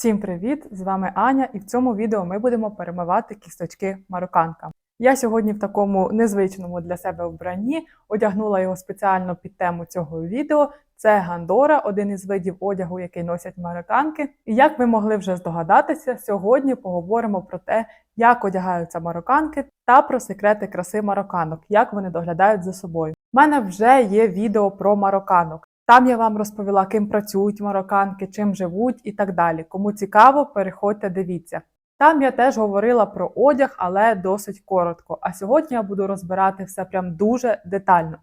Всім привіт! З вами Аня, і в цьому відео ми будемо перемивати кісточки марокканкам. Я сьогодні в такому незвичному для себе вбранні одягнула його спеціально під тему цього відео. Це гандора, один із видів одягу, який носять марокканки. І як ви могли вже здогадатися, сьогодні поговоримо про те, як одягаються марокканки, та про секрети краси марокканок, як вони доглядають за собою. У мене вже є відео про марокканок. Там я вам розповіла, ким працюють марокканки, чим живуть і так далі. Кому цікаво, переходьте, дивіться. Там я теж говорила про одяг, але досить коротко. А сьогодні я буду розбирати все прям дуже детально.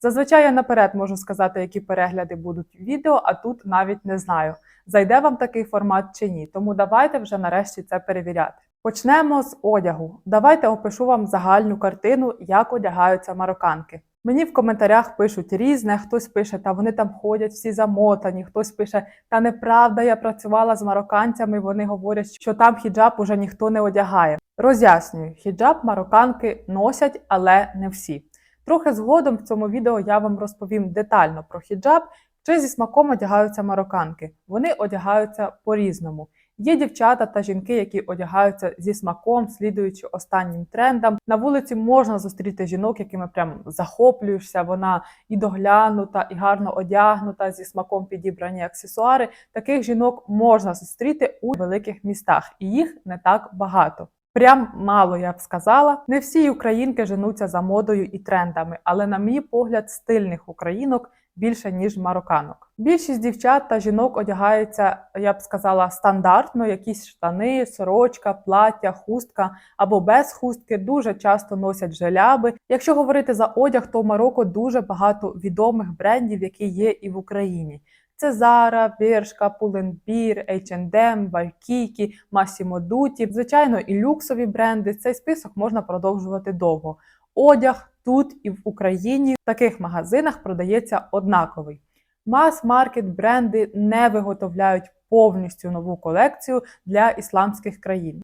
Зазвичай я наперед можу сказати, які перегляди будуть відео, а тут навіть не знаю, зайде вам такий формат чи ні. Тому давайте вже нарешті це перевіряти. Почнемо з одягу. Давайте опишу вам загальну картину, як одягаються марокканки. Мені в коментарях пишуть різне, хтось пише, та вони там ходять всі замотані, хтось пише, та неправда, я працювала з марокканцями, вони говорять, що там хіджаб уже ніхто не одягає. Роз'яснюю, хіджаб марокканки носять, але не всі. Трохи згодом в цьому відео я вам розповім детально про хіджаб, чи зі смаком одягаються марокканки. Вони одягаються по-різному. Є дівчата та жінки, які одягаються зі смаком, слідуючи останнім трендам. На вулиці можна зустріти жінок, якими прям захоплюєшся. Вона і доглянута, і гарно одягнута, зі смаком підібрані аксесуари. Таких жінок можна зустріти у великих містах, і їх не так багато. Прям мало я б сказала. Не всі українки женуться за модою і трендами, але, на мій погляд, стильних українок більше ніж марокканок. Більшість дівчат та жінок одягаються, я б сказала, стандартно, якісь штани, сорочка, плаття, хустка або без хустки. Дуже часто носять желяби. Якщо говорити за одяг, то в Марокко дуже багато відомих брендів, які є і в Україні. Це Zara, Бершка, Pull&Bear, H&M, Waikiki, Massimo Dutti. Звичайно, і люксові бренди. Цей список можна продовжувати довго. Одяг тут і в Україні в таких магазинах продається однаковий. Мас-маркет бренди не виготовляють повністю нову колекцію для ісламських країн.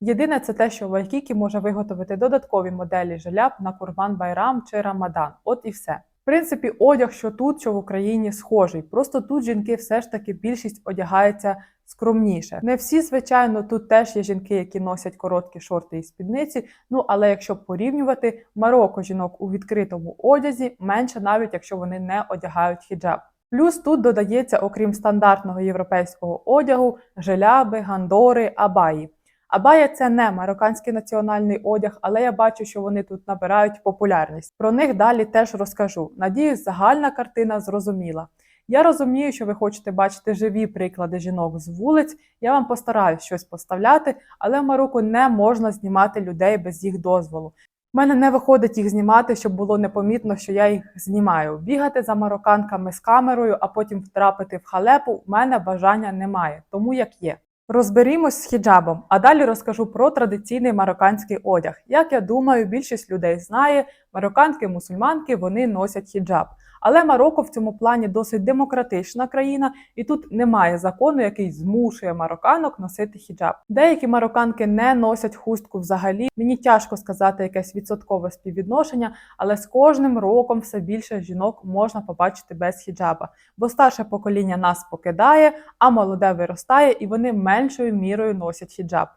Єдине це те, що Waikiki може виготовити додаткові моделі желяб на Курбан Байрам чи Рамадан. От і все. Принципі, одяг, що тут, що в Україні, схожий. Просто тут жінки все ж таки більшість одягається скромніше. Не всі, звичайно, тут теж є жінки, які носять короткі шорти і спідниці. Ну але якщо порівнювати, Марокко жінок у відкритому одязі менше, навіть якщо вони не одягають хіджаб. Плюс тут додається, окрім стандартного європейського одягу, желяби, гандори, абаї. Абая це не марокканський національний одяг, але я бачу, що вони тут набирають популярність. Про них далі теж розкажу. Надіюсь, загальна картина зрозуміла. Я розумію, що ви хочете бачити живі приклади жінок з вулиць. Я вам постараюсь щось поставляти, але в Марокко не можна знімати людей без їх дозволу. У мене не виходить їх знімати, щоб було непомітно, що я їх знімаю. Бігати за марокканками з камерою, а потім втрапити в халепу. в мене бажання немає, тому як є. Розберімось з хіджабом, а далі розкажу про традиційний марокканський одяг. Як я думаю, більшість людей знає, марокканки-мусульманки вони носять хіджаб. Але Марокко в цьому плані досить демократична країна, і тут немає закону, який змушує марокканок носити хіджаб. Деякі марокканки не носять хустку взагалі. Мені тяжко сказати якесь відсоткове співвідношення, але з кожним роком все більше жінок можна побачити без хіджаба, бо старше покоління нас покидає, а молоде виростає, і вони меншою мірою носять хіджаб.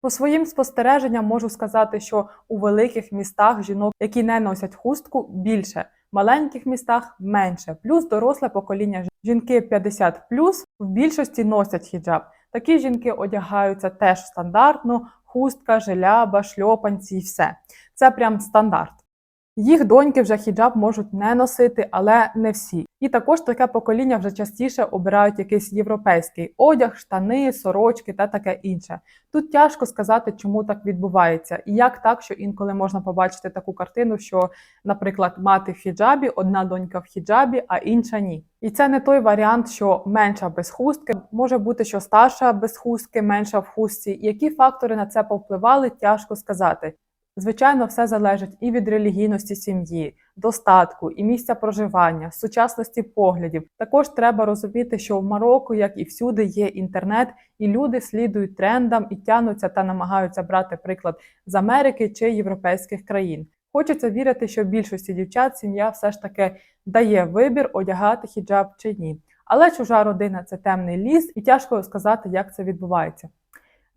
По своїм спостереженням можу сказати, що у великих містах жінок, які не носять хустку, більше маленьких містах менше. Плюс доросле покоління жінки 50 в більшості носять хіджаб. Такі жінки одягаються теж стандартно: хустка, желяба, шльопанці і все. Це прям стандарт. Їх доньки вже хіджаб можуть не носити, але не всі. І також таке покоління вже частіше обирають якийсь європейський одяг, штани, сорочки та таке інше. Тут тяжко сказати, чому так відбувається, і як так, що інколи можна побачити таку картину, що, наприклад, мати в хіджабі, одна донька в хіджабі, а інша ні. І це не той варіант, що менша без хустки. Може бути, що старша без хустки, менша в хустці. Які фактори на це повпливали, тяжко сказати. Звичайно, все залежить і від релігійності сім'ї, достатку, і місця проживання, сучасності поглядів. Також треба розуміти, що в Марокко, як і всюди, є інтернет, і люди слідують трендам і тянуться та намагаються брати приклад з Америки чи європейських країн. Хочеться вірити, що більшості дівчат сім'я все ж таки дає вибір одягати хіджаб чи ні. Але чужа родина це темний ліс, і тяжко сказати, як це відбувається.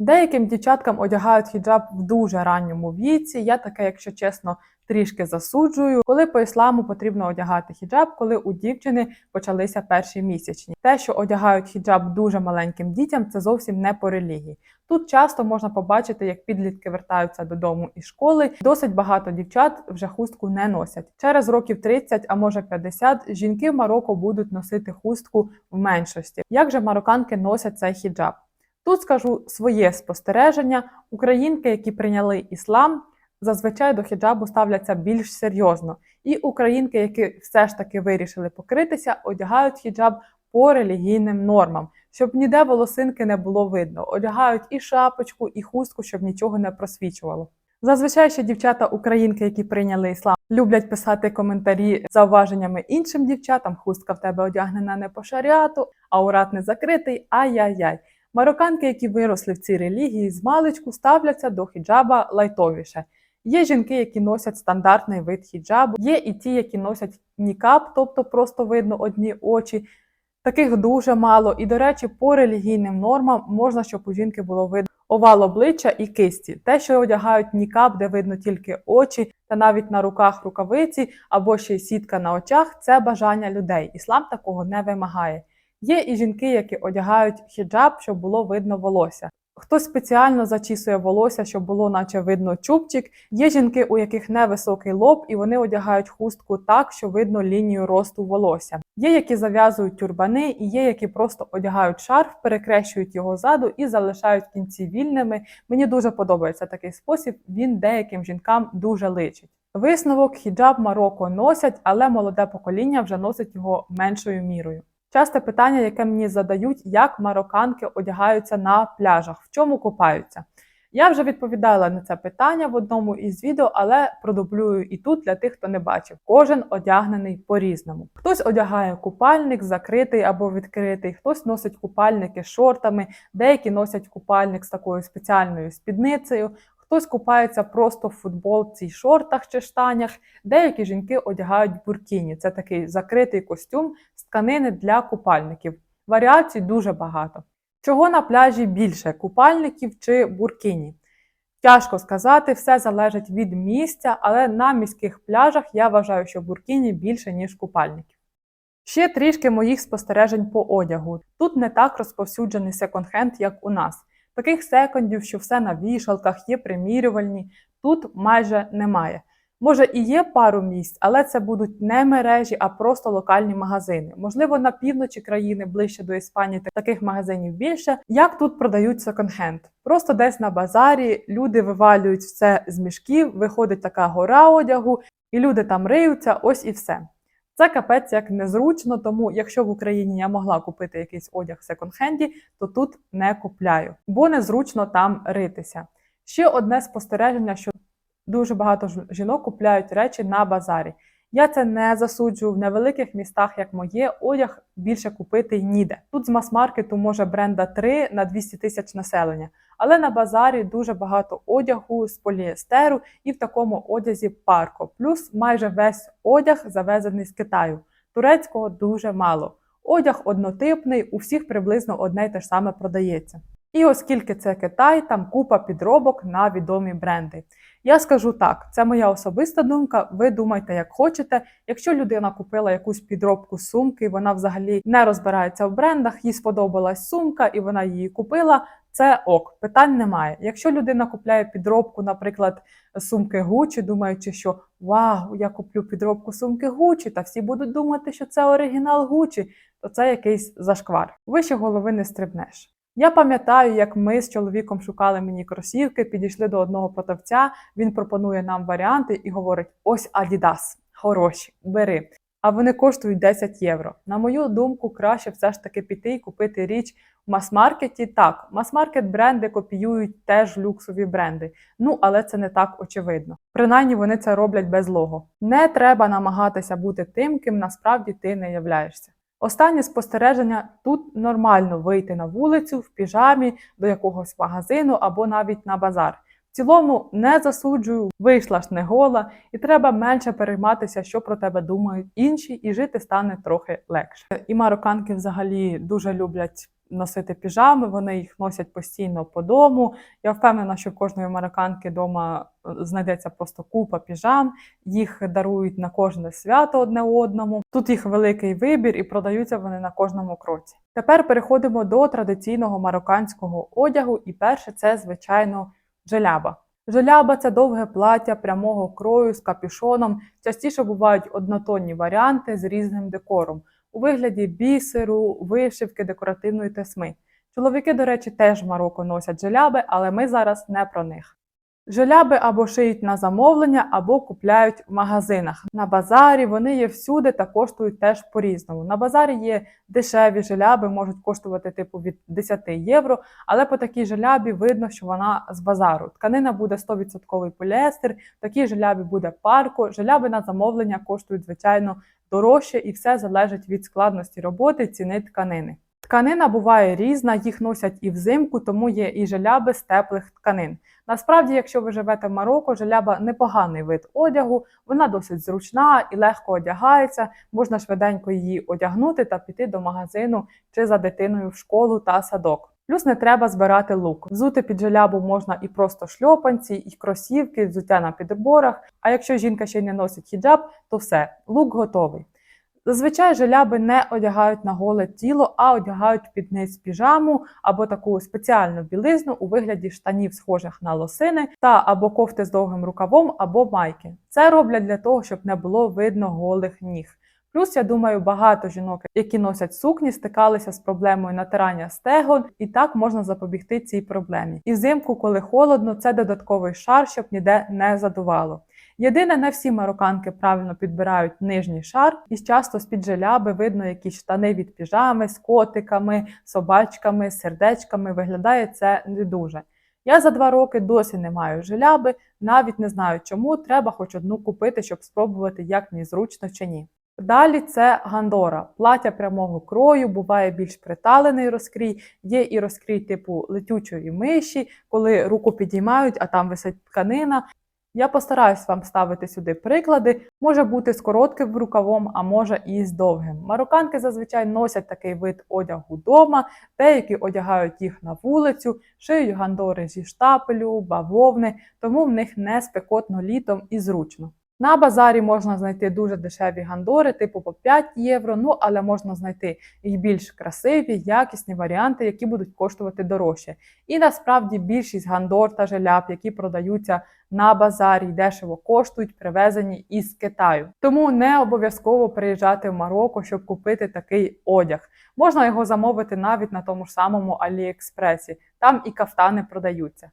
Деяким дівчаткам одягають хіджаб в дуже ранньому віці. Я таке, якщо чесно, трішки засуджую. Коли по ісламу потрібно одягати хіджаб, коли у дівчини почалися перші місячні. Те, що одягають хіджаб дуже маленьким дітям, це зовсім не по релігії. Тут часто можна побачити, як підлітки вертаються додому із школи. Досить багато дівчат вже хустку не носять. Через років 30, а може 50, жінки в Марокко будуть носити хустку в меншості. Як же марокканки носять цей хіджаб? Тут скажу своє спостереження. Українки, які прийняли іслам, зазвичай до хіджабу ставляться більш серйозно. І українки, які все ж таки вирішили покритися, одягають хіджаб по релігійним нормам, щоб ніде волосинки не було видно. Одягають і шапочку, і хустку, щоб нічого не просвічувало. Зазвичай ще дівчата українки, які прийняли іслам, люблять писати коментарі зауваженнями іншим дівчатам. Хустка в тебе одягнена не по шаріату, урат не закритий. Ай-яй-яй. Марокканки, які виросли в цій релігії, з маличку ставляться до хіджаба лайтовіше. Є жінки, які носять стандартний вид хіджабу, є і ті, які носять нікап, тобто просто видно одні очі. Таких дуже мало. І, до речі, по релігійним нормам можна, щоб у жінки було видно овал обличчя і кисті. Те, що одягають нікап, де видно тільки очі, та навіть на руках рукавиці або ще й сітка на очах, це бажання людей. Іслам такого не вимагає. Є і жінки, які одягають хіджаб, щоб було видно волосся. Хтось спеціально зачісує волосся, щоб було наче видно чубчик. Є жінки, у яких невисокий лоб, і вони одягають хустку так, що видно лінію росту волосся. Є, які зав'язують тюрбани, і є, які просто одягають шарф, перекрещують його ззаду і залишають кінці вільними. Мені дуже подобається такий спосіб. Він деяким жінкам дуже личить. Висновок хіджаб Марокко носять, але молоде покоління вже носить його меншою мірою. Часте питання, яке мені задають, як марокканки одягаються на пляжах, в чому купаються. Я вже відповідала на це питання в одному із відео, але продублюю і тут для тих, хто не бачив. Кожен одягнений по-різному. Хтось одягає купальник закритий або відкритий, хтось носить купальники з шортами, деякі носять купальник з такою спеціальною спідницею. Хтось купається просто в футболці, шортах чи штанях. Деякі жінки одягають буркіні. Це такий закритий костюм з тканини для купальників. Варіацій дуже багато. Чого на пляжі більше купальників чи буркіні? Тяжко сказати, все залежить від місця, але на міських пляжах я вважаю, що буркіні більше, ніж купальників. Ще трішки моїх спостережень по одягу. Тут не так розповсюджений секонд-хенд, як у нас. Таких секондів, що все на вішалках, є примірювальні, тут майже немає. Може і є пару місць, але це будуть не мережі, а просто локальні магазини. Можливо, на півночі країни, ближче до Іспанії, таких магазинів більше. Як тут продають секонд-хенд? Просто десь на базарі люди вивалюють все з мішків, виходить така гора одягу, і люди там риються, ось і все. Це капець як незручно, тому якщо в Україні я могла купити якийсь одяг в секонд-хенді, то тут не купляю, бо незручно там ритися. Ще одне спостереження, що дуже багато жінок купляють речі на базарі. Я це не засуджую в невеликих містах, як моє, одяг більше купити ніде. Тут з мас-маркету може бренда 3 на 200 тисяч населення, але на базарі дуже багато одягу з поліестеру і в такому одязі парко. Плюс майже весь одяг завезений з Китаю. Турецького дуже мало. Одяг однотипний, у всіх приблизно одне й те ж саме продається. І оскільки це Китай, там купа підробок на відомі бренди. Я скажу так, це моя особиста думка. Ви думайте, як хочете. Якщо людина купила якусь підробку сумки, вона взагалі не розбирається в брендах, їй сподобалась сумка і вона її купила. Це ок, питань немає. Якщо людина купляє підробку, наприклад, сумки Gucci, думаючи, що вау, я куплю підробку сумки Gucci, та всі будуть думати, що це оригінал Gucci, то це якийсь зашквар. Вище голови не стрибнеш. Я пам'ятаю, як ми з чоловіком шукали мені кросівки, підійшли до одного продавця, він пропонує нам варіанти і говорить: ось Adidas, хороші, бери. А вони коштують 10 євро. На мою думку, краще все ж таки піти і купити річ мас-маркеті. Так, мас-маркет бренди копіюють теж люксові бренди. Ну, але це не так очевидно. Принаймні вони це роблять без лого. Не треба намагатися бути тим, ким насправді ти не являєшся. Останнє спостереження тут нормально вийти на вулицю в піжамі до якогось магазину або навіть на базар. В цілому не засуджую, вийшла ж не гола, і треба менше перейматися, що про тебе думають інші, і жити стане трохи легше. І марокканки взагалі дуже люблять носити піжами, вони їх носять постійно по дому. Я впевнена, що в кожної марокканки вдома знайдеться просто купа піжам, їх дарують на кожне свято одне одному. Тут їх великий вибір і продаються вони на кожному кроці. Тепер переходимо до традиційного марокканського одягу, і перше це, звичайно, джеляба. Джеляба це довге плаття прямого крою з капюшоном. Частіше бувають однотонні варіанти з різним декором у вигляді бісеру, вишивки, декоративної тесми. Чоловіки, до речі, теж в Марокко носять джеляби, але ми зараз не про них. Желяби або шиють на замовлення, або купляють в магазинах. На базарі вони є всюди та коштують теж по-різному. На базарі є дешеві желяби, можуть коштувати типу від 10 євро, але по такій желябі видно, що вона з базару. Тканина буде 100% поліестер, такій желябі буде парко. Желяби на замовлення коштують, звичайно, дорожче, і все залежить від складності роботи, ціни тканини. Тканина буває різна, їх носять і взимку, тому є і желяби з теплих тканин. Насправді, якщо ви живете в Марокко, желяба непоганий вид одягу, вона досить зручна і легко одягається. Можна швиденько її одягнути та піти до магазину чи за дитиною в школу та садок. Плюс не треба збирати лук. Взути під желябу можна і просто шльопанці, і кросівки, взуття на підборах. А якщо жінка ще не носить хіджаб, то все, лук готовий. Зазвичай желяби не одягають на голе тіло, а одягають під низ піжаму або таку спеціальну білизну у вигляді штанів, схожих на лосини, та або кофти з довгим рукавом, або майки. Це роблять для того, щоб не було видно голих ніг. Плюс, я думаю, багато жінок, які носять сукні, стикалися з проблемою натирання стегон, і так можна запобігти цій проблемі. І взимку, коли холодно, це додатковий шар, щоб ніде не задувало. Єдине, не всі марокканки правильно підбирають нижній шар, і часто з-під желяби видно якісь штани від піжами з котиками, собачками, сердечками. Виглядає це не дуже. Я за два роки досі не маю желяби, навіть не знаю чому. Треба хоч одну купити, щоб спробувати, як мені зручно чи ні. Далі це гандора, плаття прямого крою, буває більш приталений розкрій, є і розкрій типу летючої миші, коли руку підіймають, а там висить тканина. Я постараюсь вам ставити сюди приклади. Може бути з коротким рукавом, а може і з довгим. Марокканки зазвичай носять такий вид одягу вдома, деякі одягають їх на вулицю, шиють гандори зі штапелю, бавовни, тому в них не спекотно літом і зручно. На базарі можна знайти дуже дешеві гандори, типу по 5 євро, ну але можна знайти і більш красиві, якісні варіанти, які будуть коштувати дорожче. І насправді більшість гандор та желяб, які продаються на базарі, дешево коштують, привезені із Китаю. Тому не обов'язково приїжджати в Марокко, щоб купити такий одяг. Можна його замовити навіть на тому ж самому Аліекспресі. Там і кафтани продаються.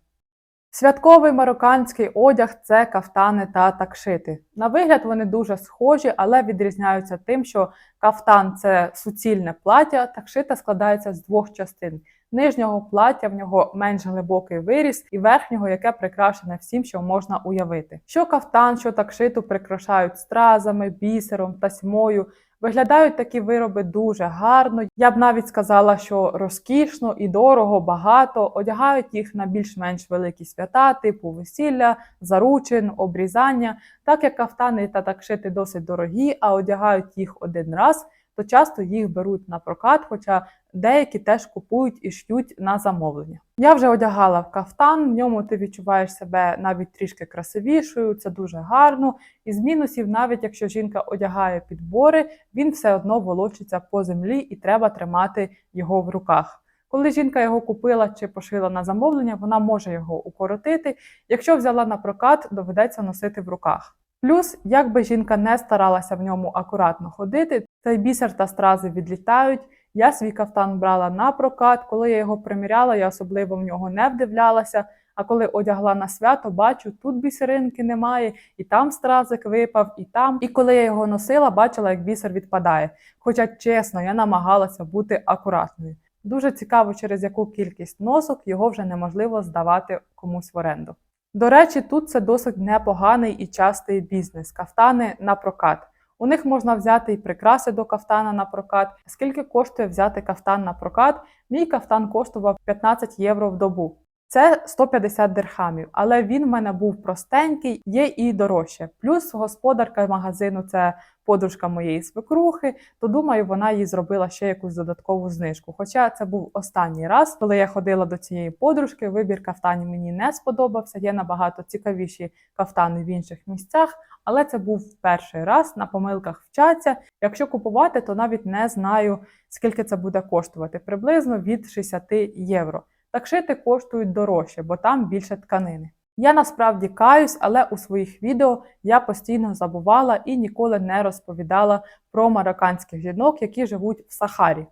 Святковий марокканський одяг це кафтани та такшити. На вигляд вони дуже схожі, але відрізняються тим, що кафтан це суцільне плаття, такшита складається з двох частин. Нижнього плаття в нього менш глибокий виріс, і верхнього, яке прикрашене всім, що можна уявити. Що кафтан, що такшиту прикрашають стразами, бісером, тасьмою. Виглядають такі вироби дуже гарно. Я б навіть сказала, що розкішно і дорого, багато. Одягають їх на більш-менш великі свята, типу весілля, заручин, обрізання. Так як кафтани та такшити досить дорогі, а одягають їх один раз, то часто їх беруть на прокат, хоча деякі теж купують і шьють на замовлення. Я вже одягала в кафтан, в ньому ти відчуваєш себе навіть трішки красивішою, це дуже гарно. Із мінусів, навіть якщо жінка одягає підбори, він все одно волочиться по землі і треба тримати його в руках. Коли жінка його купила чи пошила на замовлення, вона може його укоротити. Якщо взяла на прокат, доведеться носити в руках. Плюс, як би жінка не старалася в ньому акуратно ходити, цей бісер та стрази відлітають. Я свій кафтан брала на прокат. Коли я його приміряла, я особливо в нього не вдивлялася. А коли одягла на свято, бачу, тут бісеринки немає, і там стразик випав, і там. І коли я його носила, бачила, як бісер відпадає. Хоча, чесно, я намагалася бути акуратною. Дуже цікаво, через яку кількість носок його вже неможливо здавати комусь в оренду. До речі, тут це досить непоганий і частий бізнес кафтани на прокат. У них можна взяти і прикраси до кафтана на прокат. Скільки коштує взяти кафтан на прокат? Мій кафтан коштував 15 євро в добу. Це 150 дирхамів, але він в мене був простенький, є і дорожче. Плюс господарка магазину це подружка моєї свекрухи, то думаю, вона їй зробила ще якусь додаткову знижку. Хоча це був останній раз, коли я ходила до цієї подружки, вибір кафтанів мені не сподобався. Є набагато цікавіші кафтани в інших місцях, але це був перший раз. На помилках вчаться. Якщо купувати, то навіть не знаю, скільки це буде коштувати. Приблизно від 60 євро. Так шити коштують дорожче, бо там більше тканини. Я насправді каюсь, але у своїх відео я постійно забувала і ніколи не розповідала про марокканських жінок, які живуть в Сахарі.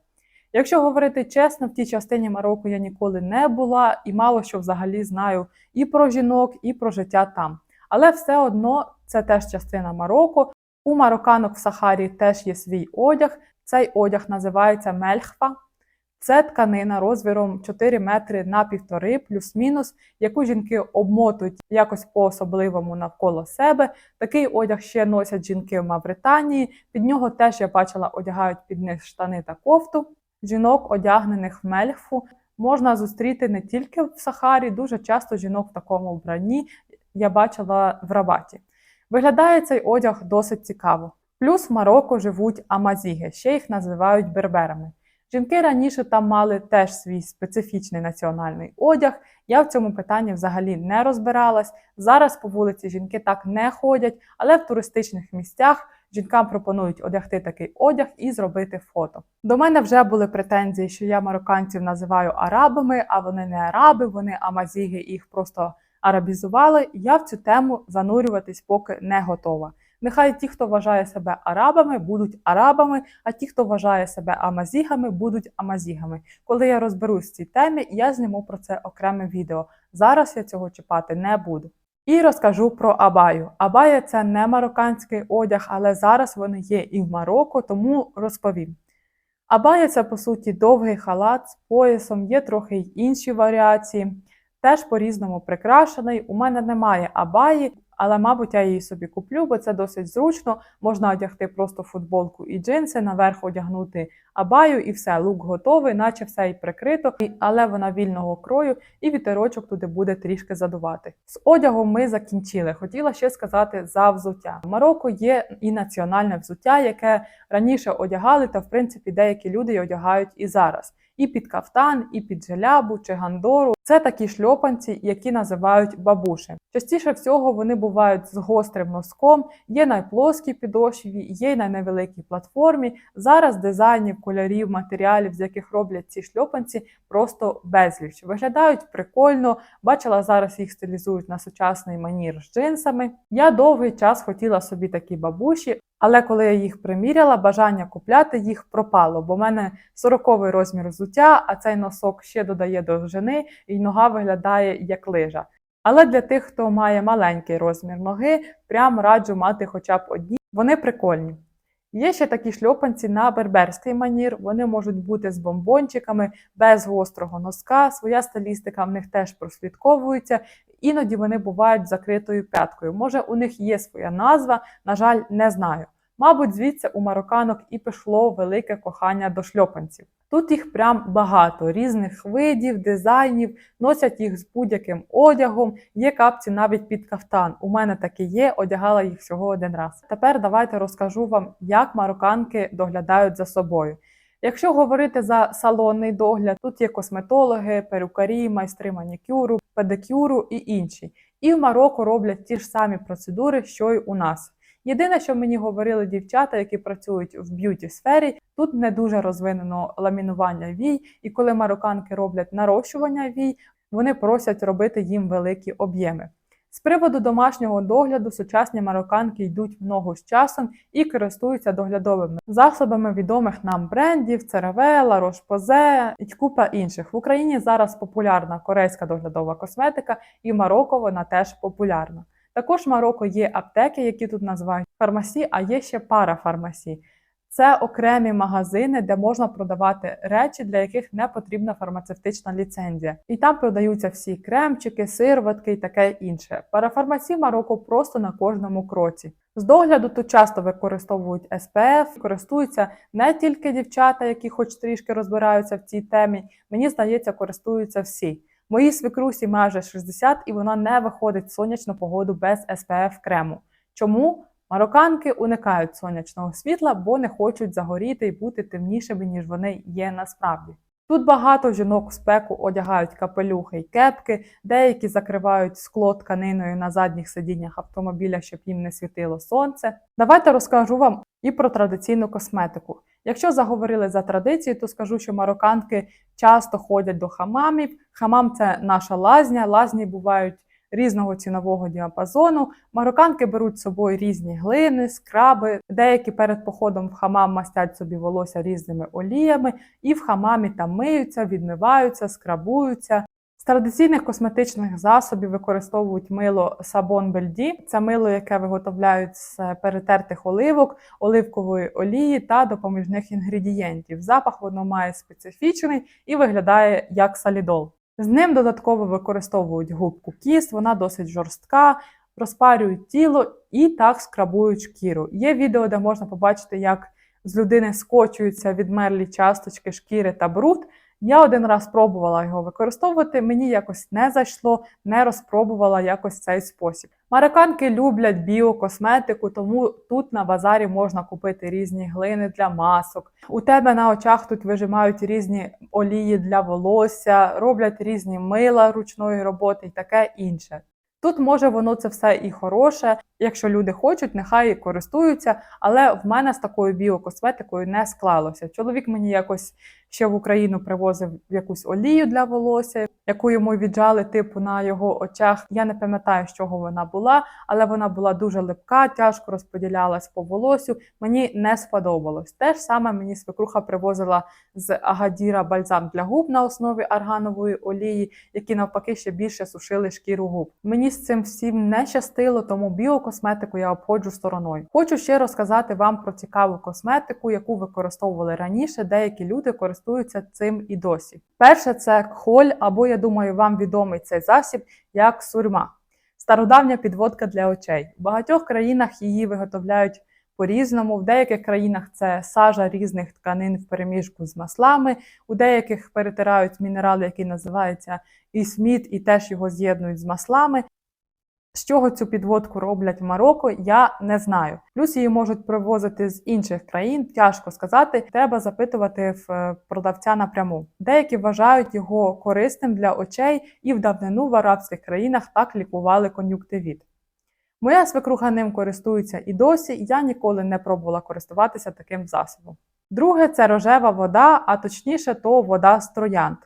Якщо говорити чесно, в тій частині Марокко я ніколи не була і мало що взагалі знаю і про жінок, і про життя там. Але все одно це теж частина Марокко. У марокканок в Сахарі теж є свій одяг. Цей одяг називається мельхфа. Це тканина розміром 4 метри на півтори, плюс-мінус, яку жінки обмотують якось по-особливому навколо себе. Такий одяг ще носять жінки в Мавританії. Під нього теж я бачила, одягають під них штани та кофту. Жінок, одягнених в мельхфу, можна зустріти не тільки в Сахарі, дуже часто жінок в такому вбранні я бачила в Рабаті. Виглядає цей одяг досить цікаво. Плюс в Марокко живуть амазіги, ще їх називають берберами. Жінки раніше там мали теж свій специфічний національний одяг. Я в цьому питанні взагалі не розбиралась. Зараз по вулиці жінки так не ходять, але в туристичних місцях жінкам пропонують одягти такий одяг і зробити фото. До мене вже були претензії, що я марокканців називаю арабами, а вони не араби, вони амазіги, їх просто арабізували. Я в цю тему занурюватись поки не готова. Нехай ті, хто вважає себе арабами, будуть арабами, а ті, хто вважає себе амазігами, будуть амазігами. Коли я розберусь в цій темі, я зніму про це окреме відео. Зараз я цього чіпати не буду. І розкажу про абаю. Абая це не марокканський одяг, але зараз вони є і в Марокко, тому розповім. Абая це по суті довгий халат з поясом, є трохи й інші варіації, теж по-різному прикрашений. У мене немає абаї, але, мабуть, я її собі куплю, бо це досить зручно. Можна одягти просто футболку і джинси, наверх одягнути абаю, і все, лук готовий, наче все і прикрито, але вона вільного крою, і вітерочок туди буде трішки задувати. З одягом ми закінчили. Хотіла ще сказати за взуття. В Марокко є і національне взуття, яке раніше одягали, та в принципі деякі люди одягають і зараз. І під кафтан, і під желябу чи гандору. Це такі шльопанці, які називають бабуші. Частіше всього вони бувають з гострим носком, є на плоскій підошві, є на невеликій платформі. Зараз дизайнів, кольорів, матеріалів, з яких роблять ці шльопанці, просто безліч. Виглядають прикольно. Бачила зараз їх стилізують на сучасний манір з джинсами. Я довгий час хотіла собі такі бабуші, але коли я їх приміряла, бажання купляти їх пропало, бо в мене 40 розмір взуття, а цей носок ще додає довжини, і нога виглядає як лижа. Але для тих, хто має маленький розмір ноги, прям раджу мати хоча б одні. Вони прикольні. Є ще такі шльопанці на берберський манір. Вони можуть бути з бомбончиками, без гострого носка. Своя стилістика в них теж прослідковується. Іноді вони бувають закритою п'яткою. Може, у них є своя назва, на жаль, не знаю. Мабуть, звідси у марокканок і пішло велике кохання до шльопанців. Тут їх прям багато різних видів, дизайнів, носять їх з будь-яким одягом, є капці навіть під кафтан. У мене такі є, одягала їх всього один раз. Тепер давайте розкажу вам, як марокканки доглядають за собою. Якщо говорити за салонний догляд, тут є косметологи, перукарі, майстри манікюру, педикюру і інші. І в Марокко роблять ті ж самі процедури, що й у нас. Єдине, що мені говорили дівчата, які працюють в б'юті сфері, тут не дуже розвинено ламінування вій, і коли марокканки роблять нарощування вій, вони просять робити їм великі об'єми. З приводу домашнього догляду сучасні марокканки йдуть в ногу з часом і користуються доглядовими засобами відомих нам брендів La Roche-Posay і купа інших. В Україні зараз популярна корейська доглядова косметика, і Марокко вона теж популярна. Також в Марокко є аптеки, які тут називають фармасі, а є ще парафармасі. Це окремі магазини, де можна продавати речі, для яких не потрібна фармацевтична ліцензія. І там продаються всі кремчики, сироватки і таке інше. Парафармасі Марокко просто на кожному кроці. З догляду тут часто використовують SPF, користуються не тільки дівчата, які хоч трішки розбираються в цій темі. Мені здається, користуються всі. Моїй свекрусі майже 60 і вона не виходить в сонячну погоду без SPF крему. Чому? Марокканки уникають сонячного світла, бо не хочуть загоріти і бути темнішими, ніж вони є насправді. Тут багато жінок в спеку одягають капелюхи й кепки, деякі закривають скло тканиною на задніх сидіннях автомобіля, щоб їм не світило сонце. Давайте розкажу вам і про традиційну косметику. Якщо заговорили за традицію, то скажу, що марокканки часто ходять до хамамів. Хамам це наша лазня. Лазні бувають різного цінового діапазону. Марокканки беруть з собою різні глини, скраби. Деякі перед походом в хамам мастять собі волосся різними оліями, і в хамамі там миються, відмиваються, скрабуються. Традиційних косметичних засобів використовують мило Сабон Бельді. Це мило, яке виготовляють з перетертих оливок, оливкової олії та допоміжних інгредієнтів. Запах воно має специфічний і виглядає як салідол. З ним додатково використовують губку кіс, вона досить жорстка, розпарюють тіло і так скрабують шкіру. Є відео, де можна побачити, як з людини скочуються відмерлі часточки шкіри та бруд. Я один раз пробувала його використовувати, мені якось не зайшло, не розпробувала якось цей спосіб. Марокканки люблять біокосметику, тому тут на базарі можна купити різні глини для масок. У тебе на очах тут вижимають різні олії для волосся, роблять різні мила ручної роботи і таке інше. Тут може воно це все і хороше. Якщо люди хочуть, нехай користуються. Але в мене з такою біокосметикою не склалося. Чоловік мені якось ще в Україну привозив якусь олію для волосся, яку йому віджали типу на його очах. Я не пам'ятаю, з чого вона була, але вона була дуже липка, тяжко розподілялась по волосю. Мені не сподобалось. Те ж саме мені свекруха привозила з Агадіра бальзам для губ на основі арганової олії, які навпаки ще більше сушили шкіру губ. Мені з цим всім не щастило, тому біокосметику я обходжу стороною. Хочу ще розказати вам про цікаву косметику, яку використовували раніше. Деякі люди користуються цим і досі. Перше це кхоль, або я думаю, вам відомий цей засіб як сурма. Стародавня підводка для очей. В багатьох країнах її виготовляють по-різному. В деяких країнах це сажа різних тканин в переміжку з маслами, у деяких перетирають мінерал, який називається ісміт, і теж його з'єднують з маслами. З чого цю підводку роблять в Марокко, я не знаю. Плюс її можуть привозити з інших країн. Тяжко сказати, треба запитувати в е, продавця напряму. Деякі вважають його корисним для очей, і в давнину в арабських країнах так лікували кон'юктивіт. Моя свекруха ним користується і досі, я ніколи не пробувала користуватися таким засобом. Друге це рожева вода, а точніше, то вода з троянд.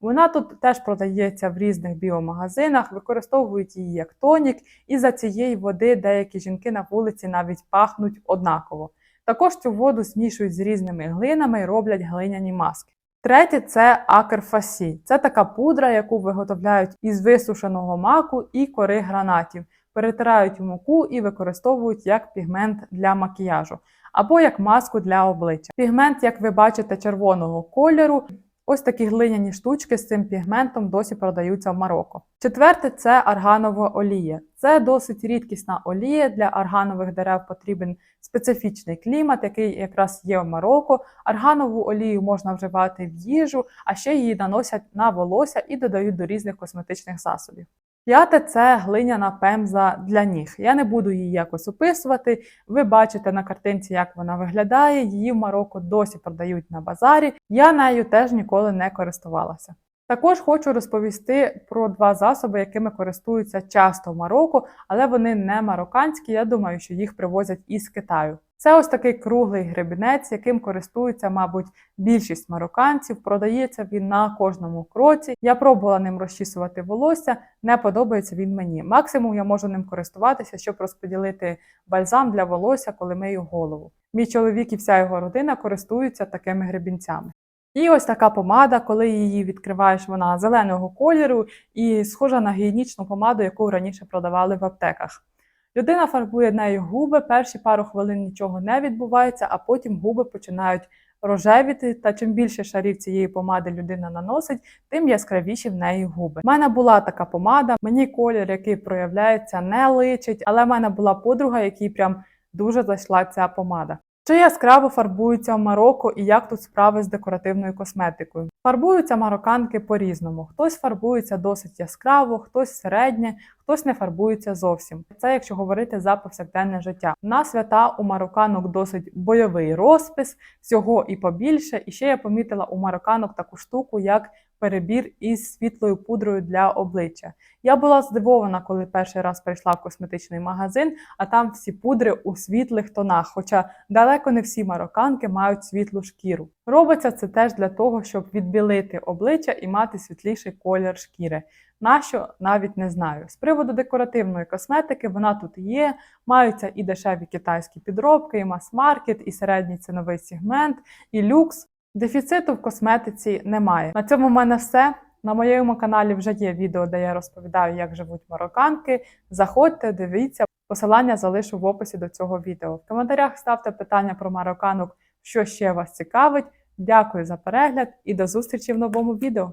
Вона тут теж продається в різних біомагазинах, використовують її як тонік, і за цієї води деякі жінки на вулиці навіть пахнуть однаково. Також цю воду змішують з різними глинами і роблять глиняні маски. Третє це акерфасі. Це така пудра, яку виготовляють із висушеного маку і кори гранатів, перетирають у муку і використовують як пігмент для макіяжу або як маску для обличчя. Пігмент, як ви бачите, червоного кольору. Ось такі глиняні штучки з цим пігментом досі продаються в Марокко. Четверте це арганова олія. Це досить рідкісна олія. Для арганових дерев потрібен специфічний клімат, який якраз є в Марокко. Арганову олію можна вживати в їжу, а ще її наносять на волосся і додають до різних косметичних засобів. П'яте це глиняна пемза для ніг. Я не буду її якось описувати. Ви бачите на картинці, як вона виглядає. Її в Марокко досі продають на базарі. Я нею теж ніколи не користувалася. Також хочу розповісти про два засоби, якими користуються часто в Марокко, але вони не марокканські. Я думаю, що їх привозять із Китаю. Це ось такий круглий гребінець, яким користуються, мабуть, більшість марокканців. Продається він на кожному кроці. Я пробувала ним розчісувати волосся, не подобається він мені. Максимум я можу ним користуватися, щоб розподілити бальзам для волосся, коли мию голову. Мій чоловік і вся його родина користуються такими гребінцями. І ось така помада, коли її відкриваєш, вона зеленого кольору і схожа на гігієнічну помаду, яку раніше продавали в аптеках. Людина фарбує нею губи, перші пару хвилин нічого не відбувається, а потім губи починають рожевіти. Та чим більше шарів цієї помади людина наносить, тим яскравіші в неї губи. У мене була така помада, мені колір, який проявляється, не личить, але в мене була подруга, якій прям дуже зайшла ця помада. Чи яскраво фарбуються в Марокко і як тут справи з декоративною косметикою? Фарбуються марокканки по-різному. Хтось фарбується досить яскраво, хтось середнє, хтось не фарбується зовсім. Це якщо говорити за повсякденне життя. На свята у марокканок досить бойовий розпис, всього і побільше. І ще я помітила у марокканок таку штуку, як перебір із світлою пудрою для обличчя. Я була здивована, коли перший раз прийшла в косметичний магазин, а там всі пудри у світлих тонах. Хоча далеко не всі марокканки мають світлу шкіру. Робиться це теж для того, щоб відбілити обличчя і мати світліший колір шкіри. Нащо навіть не знаю. З приводу декоративної косметики вона тут є. Маються і дешеві китайські підробки, і мас-маркет, і середній ціновий сегмент, і люкс. Дефіциту в косметиці немає. На цьому в мене все. На моєму каналі вже є відео, де я розповідаю, як живуть марокканки. Заходьте, дивіться. Посилання залишу в описі до цього відео. В коментарях ставте питання про марокканок, що ще вас цікавить. Дякую за перегляд і до зустрічі в новому відео.